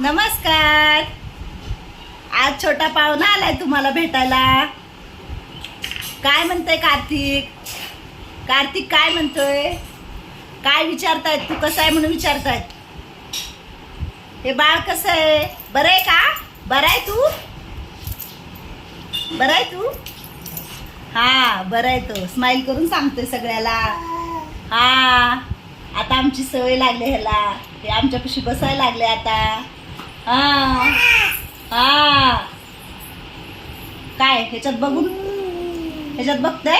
नमस्कार. आज छोटा पाहुणा आलाय तुम्हाला भेटायला. काय म्हणतोय कार्तिक? कार्तिक काय म्हणतोय? काय विचारतायत? तू कसं आहे म्हणून विचारतायत. हे बाळ कसं आहे? बरं आहे का? बरं आहे तू? बरं आहे तू? हा बरं आहे तो. स्माईल करून सांगतोय सगळ्याला. हा आता आमची सवय लागली ह्याला. हे आमच्यापाशी बसायला लागले आता. काय ह्याच्यात बघून ह्याच्यात बघतय?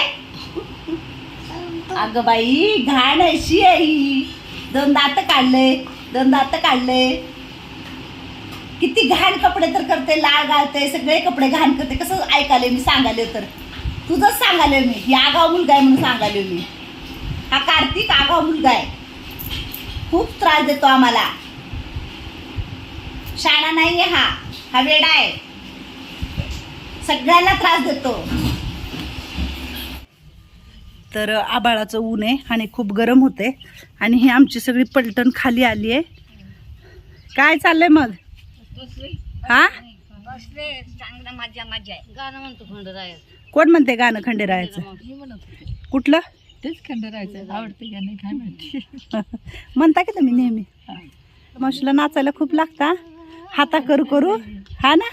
अगं बाई घाण अशी आहे ही. दोन दात काढले दोन दात काढले किती घाण कपडे तर करते लाळ घालते सगळे कपडे घाण करते. कसं ऐकाले मी सांगाले तर. तुझंच सांगाले मी ही आगाव मुलगा आहे म्हणून सांगाले मी. हा कार्तिक आगाव मुलगा आहे. खूप त्रास देतो आम्हाला. शाळा नाहीये हा. हा वेडा आहे. सगळ्यांना त्रास देतो. तर आबाळाचं ऊन आहे आणि खूप गरम होते. आणि ही आमची सगळी पलटण खाली आली आहे. काय चाललंय मग? हा? बसले चांगला मजा मजा आहे. गाणं म्हणतो खंडराय कोण म्हणते गाणं खंडेरायाचं? मी म्हणत. होते कुठलं? तेच खंडरायचं. आवडते नाही काय माहिती. म्हणता की तुम्ही नेहमी. मावशीला नाचायला खूप लागता हाता करू करू? हा ना?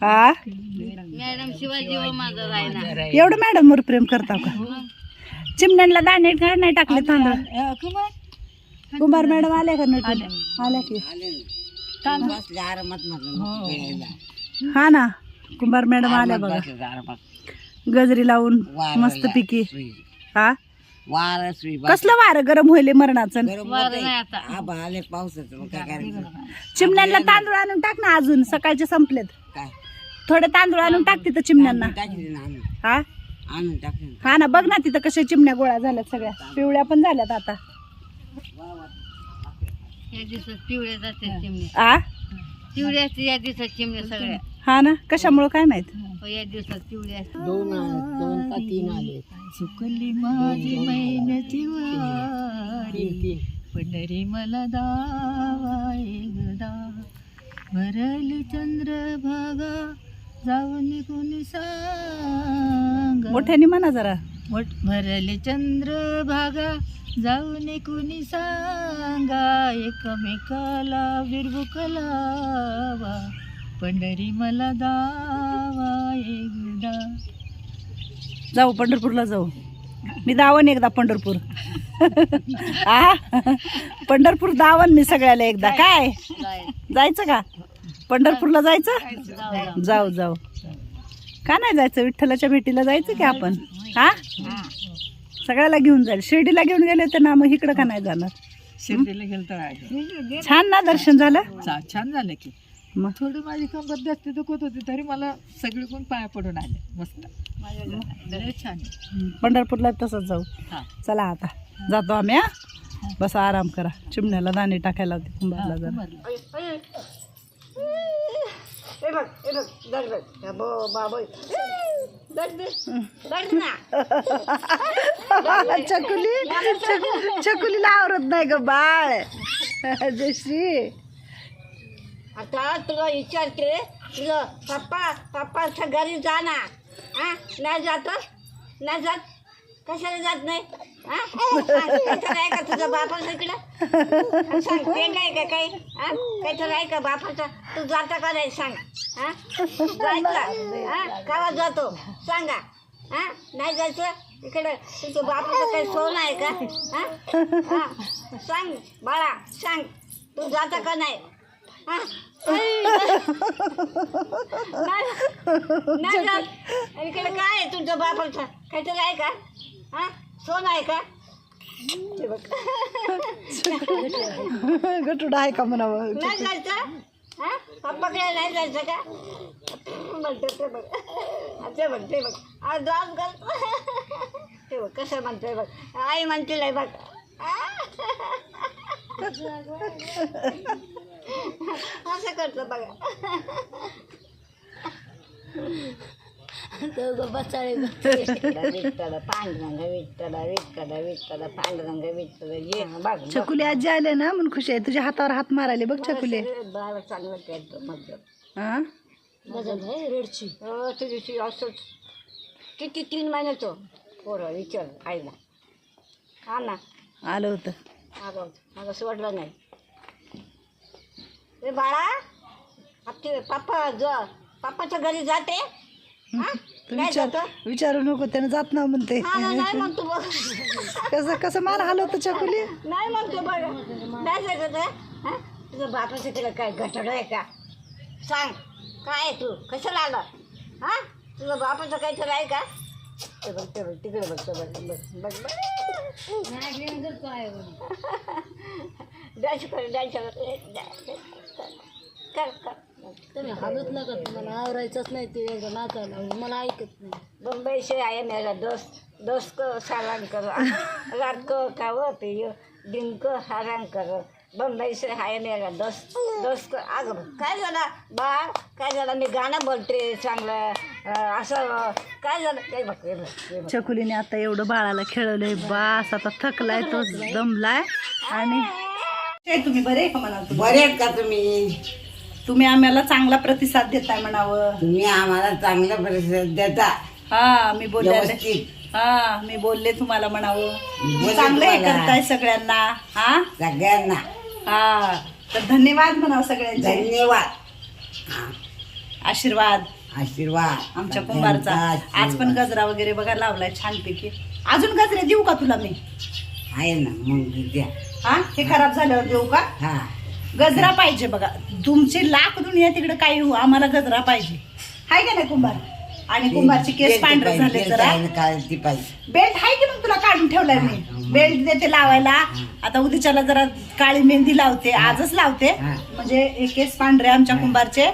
हा? मॅडम एवढं मॅडमवर प्रेम करता का? चिमण्यांना दाणे घाण नाही टाकले तांदूळ? कुमार कुंभार मॅडम आल्या का नट? आल्या. की? बसले आरामात म्हटलं हा ना? कुंभार मॅडम आल्या बघा. गजरी लावून मस्त पिकी. हा? कसलं वारं? गरम होईल मरणाचं. वारं नाही आता. आबा आले पावसाचं. मग काय करायचं? चिमण्यांना तांदूळ आणून टाक ना अजून सकाळचे संपलेत. काय? थोडे तांदूळ आणून टाक तिथं चिमण्यांना. टाकले ना आणून हा? आणून टाकले हा ना बघ ना तिथं कशा चिमण्या गोळा झाल्यात सगळ्या. पिवळ्या पण झाल्यात आता. या दिवसात पिवळ्या जाते चिमणे आ? पिवळ्या असते या दिवसात चिमण्या सगळ्या. हा ना? कशामुळं? काय माहीत? हो, या दिवसात पिवळ्या असते. दोन दोन का तीन आले. सुकली माझी वारी पंढरी मला दावा एकदा भरली चंद्रभागा जाऊन कोणी सांग. मोठ्याने म्हणा जरा. मोठ भरले चंद्रभागा जाऊन कुणी सांगा. एकमेकाला विरबुकलावा पंढरी मला दावा एकदा. जाऊ पंढरपूरला जाऊ. मी दावन एकदा पंढरपूर. आ? पंढरपूर दावन मी सगळ्याला एकदा. काय? जायचं. का? पंढरपूरला जायचं? जाऊ जाऊ. का नाही जायचं? विठ्ठलाच्या भेटीला जायचं की आपण? हा सगळ्याला घेऊन जाईल. शिर्डीला घेऊन गेले तर ना मग इकडं का नाही जाणार? शिर्डीला गेलतो छान ना दर्शन झालं? छान झालं की. मग? थोडी माझी कंबर जास्त दुखत होती तरी मला सगळी कोण पाया पडून आले. मस्त. लय छान पंढरपूरला तसंच जाऊ. हा. चला आता. जातो आम्ही हा? बस आराम करा. चिमण्याला दाणे टाकायला होते कुंभारला जरा. चकुली चक- चकुलीला आवरत नाही ग बाळ. जशी आता तुला विचारते तुझं पप्पा पप्पाच्या घरी जा ना हा नाही जात? नाही जात? कशाला जात नाही? हा काहीतरी आहे का तुझं बापाचं इकडं? सांग ते काय का काही? हा काहीतरी आहे का बापाचं? तू जाता का नाही? सांग. हा जायचं? हां कावा जातो? सांगा. हा नाही जायचं? इकडं तुझं बापाचं काही सोन आहे का? हा हा सांग बाळा सांग. तू जाता का नाही? नाही नाही जात. इकडे काय आहे तुमच्या बापाचं काहीतरी आहे का हा सोन आहे का ते बघ. गटुड आहे का म्हणावं नाही जायचं हा पप्पाकडे नाही जायचं का म्हणते ते बघ ते बघ ते बघ आज डान्स करतो ते बघ कसं म्हणतोय बघ आई म्हणते बघ असं करतो बघा. विठ्ठल विठ्ठल पांडुरंग विठ्ठल विठ्ठल विठ्ठल पांडुरंग विठ्ठल. ये बघ. छकुली आजी आले ना म्हणून खुशी आहे. तुझ्या हातावर हात मारायले बघ छकुली. बाळ चांगलं केलं मग हा? रेडची? हो तुझी असंच किती तीन महिन्याचं? पोरं विचार आईला. हा ना. आलं होतं. अगं मला सोडलं नाही. रे बाळा आपली पप्पा ज पप्पाच्या घरी जाते हा? तू काय विचार जातं? विचारू नको त्यानं जात ना म्हणते हा ना, नाही म्हणतो बघ कसं कसं मार हलवतं छकुली नाही म्हणतो बघ काय जायचं ते हा? तुझं बापाचं तिला काय घटड आहे का सांग काय आहे तू कशाला आलं हा तुझं बापाचं काहीतरी आहे का ते बघ ते बघ तिकडे बघ ते बघ बघ बघ बघ डान्स कर डान्स कर कर कर. तुम्ही हालत नका तुम्हाला आवरायचंच नाही ते एकदा नाचायला. मला ऐकत नाही. बम्बई से आए मेरा दोस्त. दोस्त को सलाम करो. रात को खाओ पियो दिन को हराम करो. बम्बई से आए मेरा दोस्त. दोस्त को अगं काय झालं? बाळ? काय झालं? मी गाणं बोलते चांगलं. असं काय झालं? ते बघ. छकुलीने आता एवढं बाळाला खेळवलंय बास आता थकलाय तो दमलाय. आणि तुम्ही? बरे आहे का म्हणा बरे आहेत का तुम्ही? तुम्ही आम्हाला चांगला प्रतिसाद देताय म्हणावं. तुम्ही आम्हाला चांगला प्रतिसाद देता. हा मी बोलले व्यवस्थित. हा मी बोलले तुम्हाला म्हणावं. बोलले चांगलं हे तुम्हाला. करताय सगळ्यांना. हा? सगळ्यांना. हा. तर धन्यवाद म्हणावं सगळ्यांचे. धन्यवाद. हा, आशीर्वाद. आशीर्वाद. आमच्या कुंभारचा. सगळ्यांचा आज पण आशीर्वाद. गजरा वगैरे बघा लावलाय छानपैकी अजून गजरे देऊ का तुला मी? आहे ना मग द्या हा? हे खराब झाल्यावर देऊ का? हा. गजरा पाहिजे बघा. तुमची लाख दुनिया तिकडे काही हो आम्हाला गजरा पाहिजे. हाय का नाही कुंभार? आणि कुंभारची केस पांढरे झाले जरा. काय ती पाहिजे. बेल्ट आहे की मग तुला काढून ठेवलाय मी? बेल्ट देते लावायला. आता उद्याच्याला जरा काळी मेहंदी लावते. आजच लावते. हा. म्हणजे हे केस पांढरे आमच्या कुंभारचे.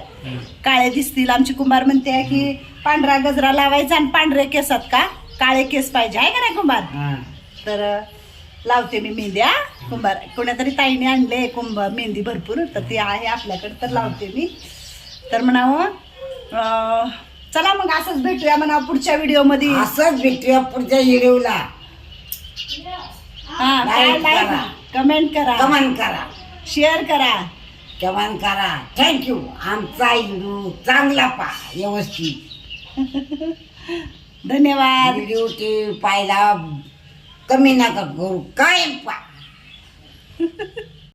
काळे दिसतील. आमची कुंभार म्हणते की पांढरा गजरा लावायचा आणि पांढरे केसात का? काळे केस पाहिजे. आहे का नाही कुंभार? हा. तर लावते मी मेहंद्या कुंभार कोण्यातरी ताईने आणले कुंभार मेहंदी भरपूर तर ती आहे आपल्याकडे तर लावते मी. तर म्हणावं चला मग असंच भेटूया म्हणा पुढच्या व्हिडिओमध्ये असंच भेटूया पुढच्या व्हिडिओला. हा Like लाईक करा. कमेंट करा. कमेंट करा. शेअर करा. कमेंट करा. थँक्यू आमचा हिंदू चांगला पा व्यवस्थित. धन्यवाद. व्हिडिओ ते पाहायला कमी नका करू काय पा